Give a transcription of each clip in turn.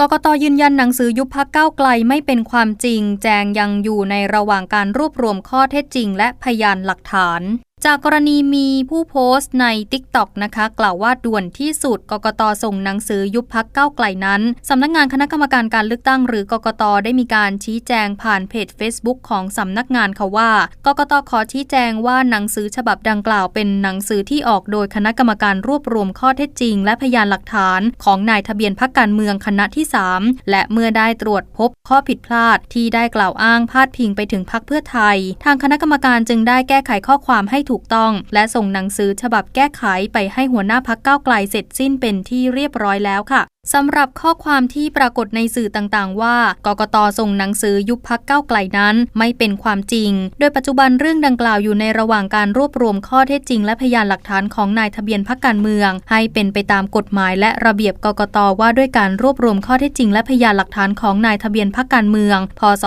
กกตยืนยันหนังสือยุบพักเก้าไกลไม่เป็นความจริง แจงยังอยู่ในระหว่างการรวบรวมข้อเท็จจริงและพยานหลักฐาน จากกรณีมีผู้โพสต์ใน t ิ k t o k นะคะ กล่าวว่าด่วนที่สุดกกตส่งหนังสือยุบพักเก้าไกลนั้น สำนักงงานคณะกรรมการการเลือกตั้งหรือกกตได้มีการชี้แจงผ่านเพจ Facebook ของสำนักงานค่ะว่ากกตขอชี้แจงว่าหนังสือฉบับดังกล่าวเป็นหนังสือที่ออกโดยคณะกรรมการรวบรวมข้อเท็จจริง และพยานหลักฐาน ของนายทะเบียนพักการเมืองคณะที่ 3 และเมื่อได้ตรวจพบข้อผิดพลาดที่ได้กล่าวอ้างพาดพิงไปถึงพักเพื่อไทย ทางคณะกรรมการจึงได้แก้ไขข้อความให้ถูกต้อง และส่งหนังสือฉบับแก้ไขไปให้หัวหน้าพักเก้าไกลเสร็จสิ้นเป็นที่เรียบร้อยแล้วค่ะ สำหรับข้อความที่ปรากฏในสื่อต่างๆ ว่ากกตส่งหนังสือยุบพักเก้าไกลนั้นไม่เป็นความจริง โดยปัจจุบันเรื่องดังกล่าวอยู่ในระหว่างการรวบรวมข้อเท็จจริง และพยานหลักฐานของนายทะเบียนพักการเมือง ให้เป็นไปตามกฎหมายและระเบียบกกตว่าด้วยการรวบรวมข้อเท็จจริง และพยานหลักฐานของนายทะเบียนพักการเมือง พศ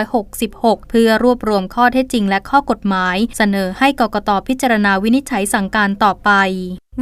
2566 เพื่อรวบรวมข้อเท็จจริง และข้อกฎหมาย เสนอให้กกตพิจารณาวินิจฉัยสั่งการต่อไป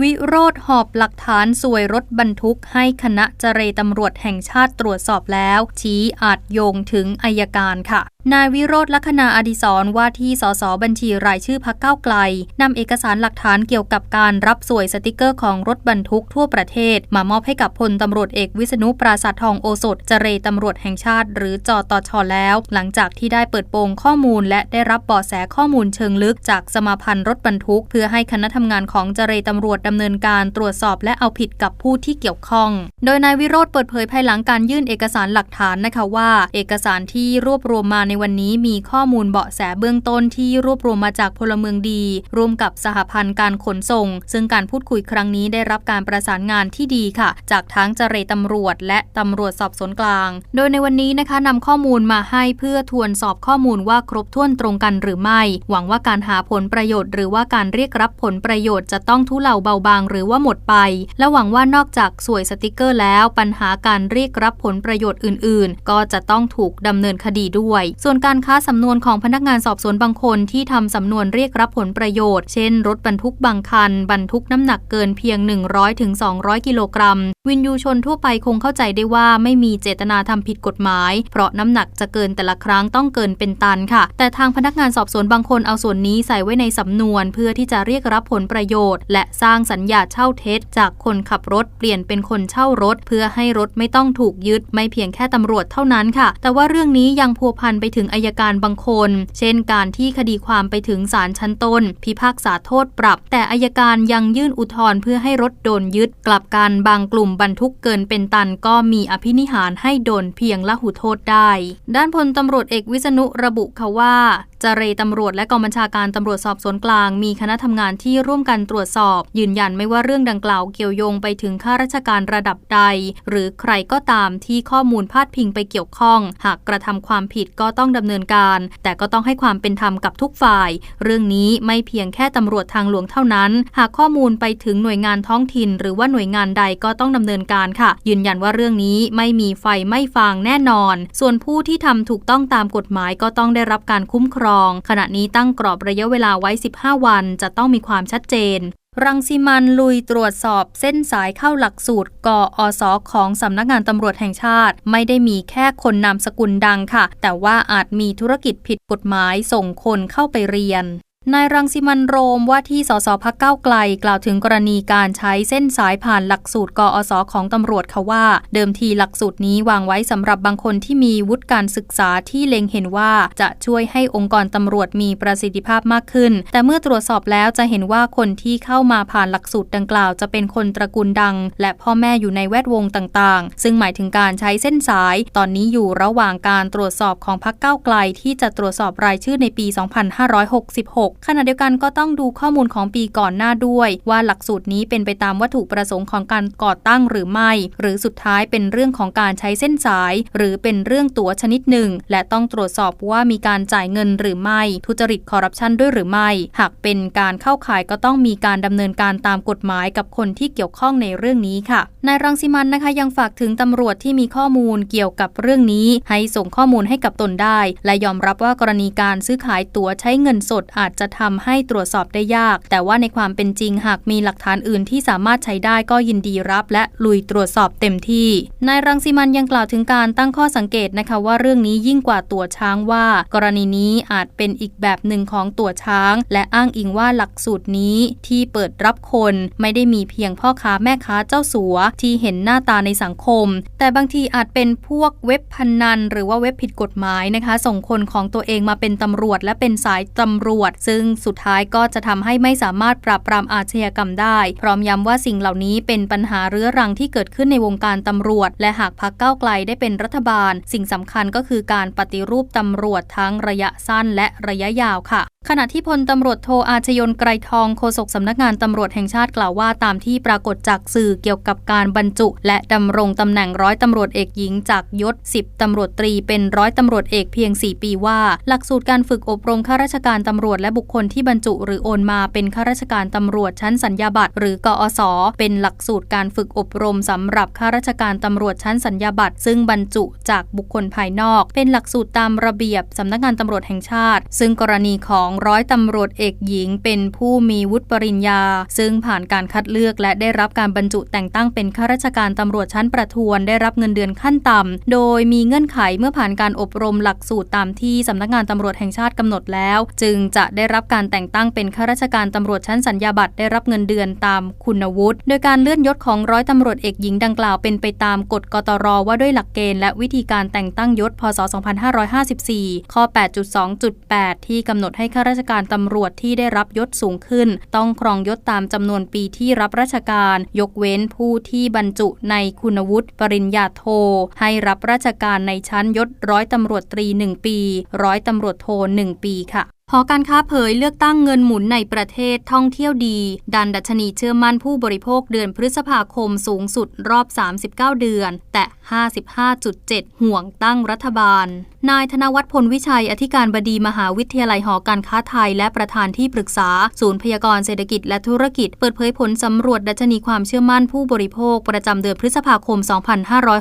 วิโรธหอบหลักฐานสวยรถบรรทุกให้คณะเจรตำรวจแห่งชาติตรวจสอบแล้ว ชี้อาจโยงถึงอายการค่ะ นายวิโรธลัคนาอดิศรว่าที่สสบัญชีรายชื่อพักเก้าไกลนำเอกสารหลักฐานเกี่ยวกับการรับสวยสติกเกอร์ของรถบรรทุกทั่วประเทศ มามอบให้กับพลตำรวจเอกวิษณุปราศาสทองโอสถเจรตำรวจแห่งชาติ หรือจอตชแล้ว หลังจากที่ได้เปิดโปงข้อมูล และได้รับเบาะแสข้อมูลเชิงลึกจากสมาพันธ์รถบรรทุก เพื่อให้คณะทำงานของเจรตำรวจดำเนินการตรวจสอบและเอาผิดกับผู้ที่เกี่ยวข้อง โดยนายวิโรธเปิดเผยภายหลังการยื่นเอกสารหลักฐานนะคะว่า เอกสารที่รวบรวมมาในวันนี้มีข้อมูลเบาะแสเบื้องต้นที่รวบรวมมาจากพลเมืองดี ร่วมกับสหพันธ์การขนส่ง ซึ่งการพูดคุยครั้งนี้ได้รับการประสานงานที่ดีค่ะ จากทั้งเจรตำรวจ และตำรวจสอบสวนกลาง โดยในวันนี้นะคะนำข้อมูลมาให้เพื่อทวนสอบข้อมูลว่าครบถ้วนตรงกันหรือไม่ หวังว่าการหาผลประโยชน์ หรือว่าการเรียกรับผลประโยชน์จะต้องทุเลาเบาบางหรือว่าหมดไป และหวังว่านอกจากสวยสติกเกอร์แล้วปัญหาการเรียกรับผลประโยชน์อื่น ๆ ก็จะต้องถูกดำเนินคดีด้วย ส่วนการค้าสำนวนของพนักงานสอบสวนบางคนที่ทำสำนวนเรียกรับผลประโยชน์ เช่น รถบรรทุกบางคัน บรรทุกน้ำหนักเกินเพียง 100-200ถึงกิโลกรัม วินยูชนทั่วไปคงเข้าใจได้ว่าไม่มีเจตนาทำผิดกฎหมาย เพราะน้ำหนักจะเกินแต่ละครั้งต้องเกินเป็นตันค่ะ แต่ทางพนักงานสอบสวนบางคนเอาส่วนนี้ใส่ไว้ในสำนวน เพื่อที่จะเรียกรับผลประโยชน์ และสร้างสัญญาเช่าเท็จจากคนขับรถเปลี่ยนเป็นคนเช่ารถ เพื่อให้รถไม่ต้องถูกยึด ไม่เพียงแค่ตำรวจเท่านั้นค่ะ แต่ว่าเรื่องนี้ยังพัวพันไปถึงอายการบางคน เช่นการที่คดีความไปถึงศาลชั้นต้น พิพากษาโทษปรับ แต่อายการยังยื่นอุทธรณ์เพื่อให้รถโดนยึด กลับกันบางกลุ่มบรรทุกเกินเป็นตันก็มีอภินิหารให้โดนเพียงละหุโทษได้ ด้านพลตำรวจเอกวิษณุระบุค่ะว่า จเรตำรวจและกองบัญชาการตำรวจสอบสวนกลาง มีคณะทำงานที่ร่วมกันตรวจสอบ ยืนยันไม่ว่าเรื่องดังกล่าวเกี่ยวโยงไปถึงข้าราชการระดับใด หรือใครก็ตามที่ข้อมูลพาดพิงไปเกี่ยวข้อง หากกระทำความผิดก็ต้องดำเนินการ แต่ก็ต้องให้ความเป็นธรรมกับทุกฝ่าย เรื่องนี้ไม่เพียงแค่ตำรวจทางหลวงเท่านั้น หากข้อมูลไปถึงหน่วยงานท้องถิ่น หรือว่าหน่วยงานใดก็ต้องดำเนินการค่ะ ยืนยันว่าเรื่องนี้ไม่มีไฟไม่ฟางแน่นอน ส่วนผู้ที่ทำถูกต้องตามกฎหมายก็ต้องได้รับการคุ้มครองขณะนี้ตั้งกรอบระยะเวลาไว้ 15 วัน จะต้องมีความชัดเจน รังสิมันลุยตรวจสอบเส้นสายเข้าหลักสูตรกอสอของสำนักงานตำรวจแห่งชาติ ไม่ได้มีแค่คนนามสกุลดังค่ะ แต่ว่าอาจมีธุรกิจผิดกฎหมายส่งคนเข้าไปเรียน นายรังสิมันโรมว่าที่สสพักเก้าไกลกล่าวถึงกรณีการใช้เส้นสายผ่านหลักสูตรกอสของตำรวจเขาว่า เดิมทีหลักสูตรนี้วางไว้สำหรับบางคนที่มีวุฒิการศึกษาที่เล็งเห็นว่าจะช่วยให้องค์กรตำรวจมีประสิทธิภาพมากขึ้น แต่เมื่อตรวจสอบแล้วจะเห็นว่าคนที่เข้ามาผ่านหลักสูตรดังกล่าวจะเป็นคนตระกูลดัง และพ่อแม่อยู่ในแวดวงต่างๆ ซึ่งหมายถึงการใช้เส้นสาย ตอนนี้อยู่ระหว่างการตรวจสอบของพักเก้าไกลที่จะตรวจสอบรายชื่อในปี 2566ขณะเดียวกันก็ต้องดูข้อมูลของปีก่อนหน้าด้วย ว่าหลักสูตรนี้เป็นไปตามวัตถุประสงค์ของการก่อตั้งหรือไม่ หรือสุดท้ายเป็นเรื่องของการใช้เส้นสาย หรือเป็นเรื่องตั๋วชนิดหนึ่ง และต้องตรวจสอบว่ามีการจ่ายเงินหรือไม่ ทุจริตคอร์รัปชันด้วยหรือไม่ หากเป็นการเข้าข่ายก็ต้องมีการดำเนินการตามกฎหมายกับคนที่เกี่ยวข้องในเรื่องนี้ค่ะนายรังสิมันนะคะยังฝากถึงตำรวจที่มีข้อมูลเกี่ยวกับเรื่องนี้ ให้ส่งข้อมูลให้กับตนได้ และยอมรับว่ากรณีการซื้อขายตั๋วใช้เงินสดอาจจะทำให้ตรวจสอบได้ยาก แต่ว่าในความเป็นจริงหากมีหลักฐานอื่นที่สามารถใช้ได้ก็ยินดีรับ และลุยตรวจสอบเต็มที่ นายรังสิมันยังกล่าวถึงการตั้งข้อสังเกตนะคะว่าเรื่องนี้ยิ่งกว่าตัวช้างว่า กรณีนี้อาจเป็นอีกแบบหนึ่งของตัวช้าง และอ้างอิงว่าหลักสูตรนี้ที่เปิดรับคนไม่ได้มีเพียงพ่อค้าแม่ค้าเจ้าสัว ที่เห็นหน้าตาในสังคม แต่บางทีอาจเป็นพวกเว็บพนัน หรือว่าเว็บผิดกฎหมายนะคะ ส่งคนของตัวเองมาเป็นตำรวจและเป็นสายตำรวจซึ่งสุดท้ายก็จะทำให้ไม่สามารถปราบปรามอาชญากรรมได้ พร้อมย้ำว่าสิ่งเหล่านี้เป็นปัญหาเรื้อรังที่เกิดขึ้นในวงการตำรวจ และหากพักเก้าไกลได้เป็นรัฐบาล สิ่งสำคัญก็คือการปฏิรูปตำรวจทั้งระยะสั้นและระยะยาวค่ะขณะที่พลตำรวจโทอาชยนไกรทองโฆษกสำนักงานตำรวจแห่งชาติกล่าวว่าตามที่ปรากฏจากสื่อเกี่ยวกับการบรรจุ และดำรงตำแหน่งร้อยตำรวจเอกหญิงจากยศ 10ตำรวจตรีเป็นร้อยตำรวจเอกเพียง 4 ปีว่า หลักสูตรการฝึกอบรมข้าราชการตำรวจและบุคคลที่บรรจุ หรือโอนมาเป็นข้าราชการตำรวจชั้นสัญญาบัตรหรือกอสเป็นหลักสูตรการฝึกอบรมสำหรับข้าราชการตำรวจชั้นสัญญาบัตรซึ่งบรรจุจากบุคคลภายนอก เป็นหลักสูตรตามระเบียบสำนักงานตำรวจแห่งชาติ ซึ่งกรณีของร้อยตำรวจเอกหญิง เป็นผู้มีวุฒิปริญญา ซึ่งผ่านการคัดเลือกและได้รับการบรรจุแต่งตั้งเป็นข้าราชการตำรวจชั้นประทวนได้รับเงินเดือนขั้นต่ำ โดยมีเงื่อนไขเมื่อผ่านการอบรมหลักสูตรตามที่สำนักงานตำรวจแห่งชาติกำหนดแล้ว จึงจะได้รับการแต่งตั้งเป็นข้าราชการตำรวจชั้นสัญญาบัตรได้รับเงินเดือนตามคุณวุฒิ โดยการเลื่อนยศของร้อยตำรวจเอกหญิงดังกล่าวเป็นไปตามกฎกตรว่าด้วยหลักเกณฑ์และวิธีการแต่งตั้งยศ พศ 2554 ข้อ 8.2.8 ที่กำหนดให้ข้าราชการตำรวจที่ได้รับยศสูงขึ้น ต้องครองยศตามจำนวนปีที่รับราชการ ยกเว้นผู้ที่บรรจุในคุณวุฒิปริญญาโท ให้รับราชการในชั้นยศร้อยตำรวจตรี 1 ปี ร้อยตำรวจโท 1 ปีค่ะ หอการค้าเผยเลือกตั้งเงินหมุนในประเทศท่องเที่ยวดี ดันดัชนีเชื่อมั่นผู้บริโภคเดือนพฤษภาคมสูงสุดรอบ 39 เดือน แต่ 55.7 ห่วงตั้งรัฐบาล นายธนวัฒน์พลวิชัย อธิการบดีมหาวิทยาลัยหอการค้าไทย และประธานที่ปรึกษา ศูนย์พยากรณ์เศรษฐกิจและธุรกิจ เปิดเผยผลสำรวจดัชนีความเชื่อมั่นผู้บริโภค ประจำเดือนพฤษภาคม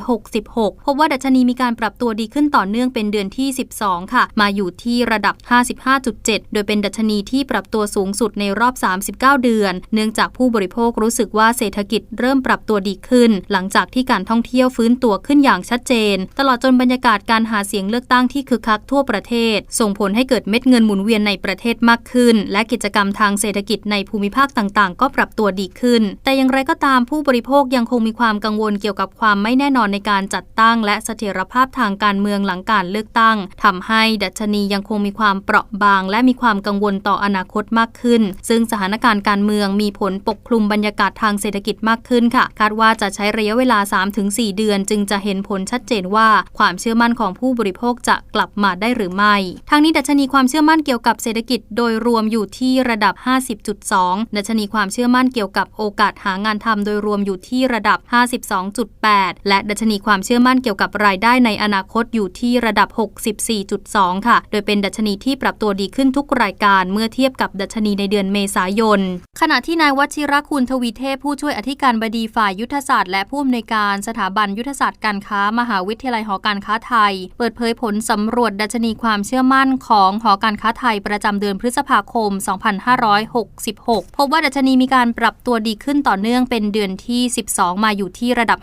2566 พบว่าดัชนีมีการปรับตัวดีขึ้นต่อเนื่องเป็นเดือนที่ 12 ค่ะ มาอยู่ที่ระดับ 55.7 55. โดยเป็นดัชนีที่ปรับตัวสูงสุดในรอบ 39 เดือน เนื่องจากผู้บริโภครู้สึกว่าเศรษฐกิจเริ่มปรับตัวดีขึ้น หลังจากที่การท่องเที่ยวฟื้นตัวขึ้นอย่างชัดเจน ตลอดจนบรรยากาศการหาเสียงเลือกตั้งที่คึกคักทั่วประเทศ ส่งผลให้เกิดเม็ดเงินหมุนเวียนในประเทศมากขึ้น และกิจกรรมทางเศรษฐกิจในภูมิภาคต่างๆ ก็ปรับตัวดีขึ้น แต่อย่างไรก็ตามผู้บริโภคยังคงมีความกังวลเกี่ยวกับความไม่แน่นอนในการจัดตั้ง และเสถียรภาพทางการเมืองหลังการเลือกตั้งทำให้ดัชนียังคงมีความเปราะบางและมีความกังวลต่ออนาคตมากขึ้น ซึ่งสถานการณ์การเมืองมีผลปกคลุมบรรยากาศทางเศรษฐกิจมากขึ้นค่ะ คาดว่าจะใช้ระยะเวลา 3-4 เดือน จึงจะเห็นผลชัดเจนว่าความเชื่อมั่นของผู้บริโภคจะกลับมาได้หรือไม่ทางนี้ดัชนีความเชื่อมั่นเกี่ยวกับเศรษฐกิจโดยรวมอยู่ที่ระดับ 50.2 ดัชนีความเชื่อมั่นเกี่ยวกับโอกาสหางานทำโดยรวมอยู่ที่ระดับ 52.8 และดัชนีความเชื่อมั่นเกี่ยวกับรายได้ในอนาคตอยู่ที่ระดับ 64.2 ค่ะ โดยเป็นดัชนีที่ปรับตัวดีขึ้นทุกรายการเมื่อเทียบกับดัชนีในเดือนเมษายน ขณะที่นายวชิรคุณทวีเทพผู้ช่วยอธิการบดีฝ่ายยุทธศาสตร์และผู้อำนวยการสถาบันยุทธศาสตร์การค้ามหาวิทยาลัยหอการค้าไทย เปิดเผยผลสำรวจดัชนีความเชื่อมั่นของหอการค้าไทยประจำเดือนพฤษภาคม 2566 พบว่าดัชนีมีการปรับตัวดีขึ้นต่อเนื่องเป็นเดือนที่ 12 มาอยู่ที่ระดับ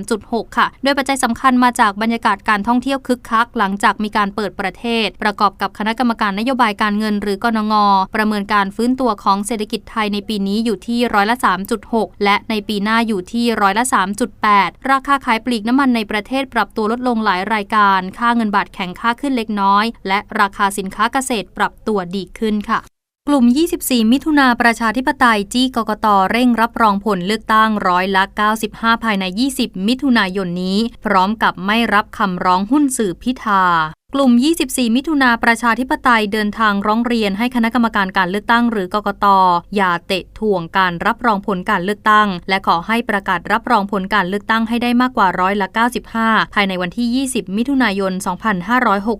53.6 ค่ะ โดยปัจจัยสำคัญมาจากบรรยากาศการท่องเที่ยวคึกคัก หลังจากมีการเปิดประเทศ ประกอบกับคณะกรรมการนโยบายายการเงินหรือกนง ประเมินการฟื้นตัวของเศรษฐกิจไทยในปีนี้อยู่ที่ร้อยละ 3.6 และในปีหน้าอยู่ที่ร้อยละ 3.8 ราคาขายปลีกน้ำมันในประเทศปรับตัวลดลงหลายรายการ ค่าเงินบาทแข็งค่าขึ้นเล็กน้อย และราคาสินค้าเกษตรปรับตัวดีขึ้นค่ะกลุ่ม 24 มิถุนาประชาธิปไตยจี้กกตเร่งรับรองผลเลือกตั้งร้อยละ 95 ภายใน 20 มิถุนายนนี้ พร้อมกับไม่รับคำร้องหุ้นสื่อพิธา กลุ่ม 24 มิถุนาประชาธิปไตยเดินทางร้องเรียนให้คณะกรรมการการเลือกตั้งหรือกกตอย่าเตะถ่วงการรับรองผลการเลือกตั้ง และขอให้ประกาศรับรองผลการเลือกตั้งให้ได้มากกว่าร้อยละ 95 ภายในวันที่ 20 มิถุนายน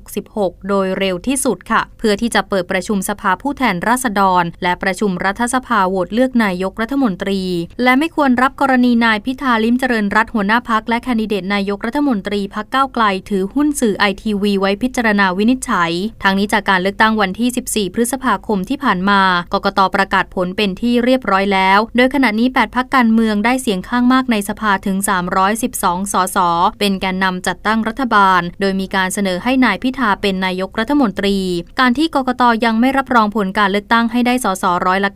2566 โดยเร็วที่สุดค่ะ เพื่อที่จะเปิดประชุมสภาผู้แทนราษฎร และประชุมรัฐสภาโหวตเลือกนายกรัฐมนตรี และไม่ควรรับกรณีนายพิธาลิมเจริญรัตหัวหน้าพักและแคนดิเดตนายกรัฐมนตรีพักก้าวไกลถือหุ้นสื่อไอทีวีไว้พิจารณาวินิจฉัย ทางนี้จากการเลือกตั้งวันที่ 14 พฤษภาคมที่ผ่านมากกตประกาศผลเป็นที่เรียบร้อยแล้ว โดยขณะนี้ 8 พักการเมืองได้เสียงข้างมากในสภาถึง 312 สส เป็นแกนนำจัดตั้งรัฐบาล โดยมีการเสนอให้นายพิธาเป็นนายกรัฐมนตรี การที่กกตยังไม่รับรองผลการเลือกตั้งให้ได้สสร้อยละ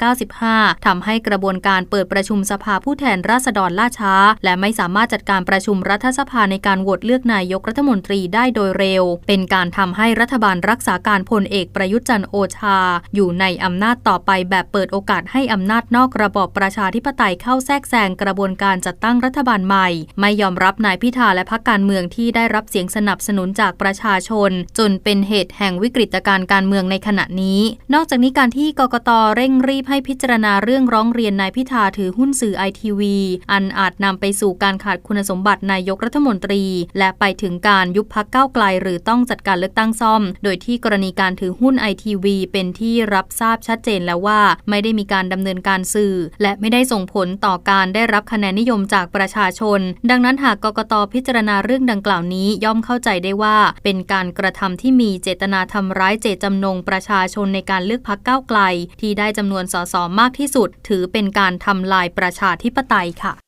95ทำให้กระบวนการเปิดประชุมสภาผู้แทนราษฎรล่าช้า และไม่สามารถจัดการประชุมรัฐสภาในการโหวตเลือกนายกรัฐมนตรีได้โดยเร็ว เป็นการการทำให้รัฐบาลรักษาการพลเอกประยุทธ์จันโอชา อยู่ในอำนาจต่อไปแบบเปิดโอกาสให้อำนาจนอกระบอบประชาธิปไตยเข้าแทรกแซงกระบวนการจัดตั้งรัฐบาลใหม่ ไม่ยอมรับนายพิธาและพรรคการเมืองที่ได้รับเสียงสนับสนุนจากประชาชน จนเป็นเหตุแห่งวิกฤตการการเมืองในขณะนี้ นอกจากนี้การที่กกตเร่งรีบให้พิจารณาเรื่องร้องเรียนนายพิธาถือหุ้นสื่อไอทีวีอันอาจนำไปสู่การขาดคุณสมบัตินายกรัฐมนตรี และไปถึงการยุบพักเก้าไกลหรือต้องจัดการเลือกตั้งซ่อม โดยที่กรณีการถือหุ้นไอทีวีเป็นที่รับทราบชัดเจนแล้วว่า ไม่ได้มีการดำเนินการสื่อ และไม่ได้ส่งผลต่อการได้รับคะแนนนิยมจากประชาชน ดังนั้นหากกกตพิจารณาเรื่องดังกล่าวนี้ย่อมเข้าใจได้ว่า เป็นการกระทำที่มีเจตนาทำร้ายเจตจำนงประชาชนในการเลือกพักก้าวไกล ที่ได้จำนวนสสมากที่สุด ถือเป็นการทำลายประชาธิปไตยค่ะ